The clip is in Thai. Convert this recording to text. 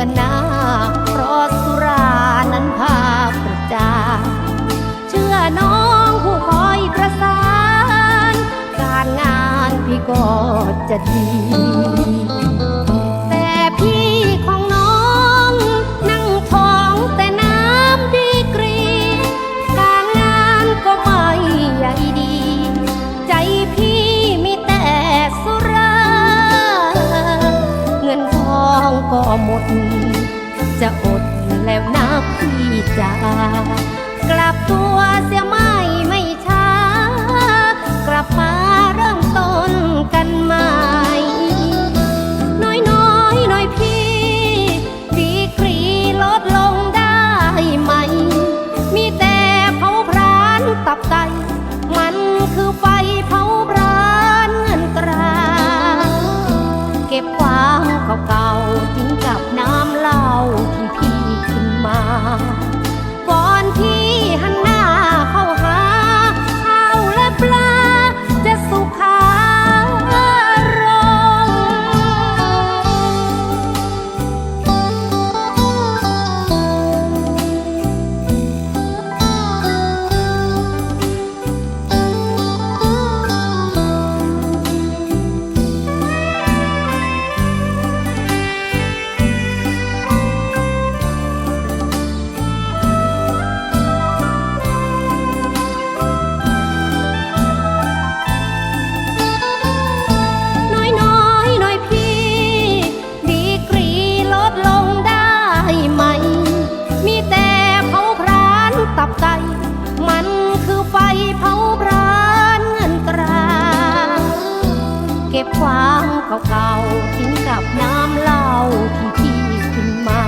อนหน้า เพราะสุรานั้นพาประจา เชื่อน้องผู้คอยประสาน การงานพี่ก็จะดี อจะอดแล้วนะพี่จ๋ากลับตัวเสียไหมางเก่าๆทิ้งกับน้ำเหล้าที่พี่ขึ้นมา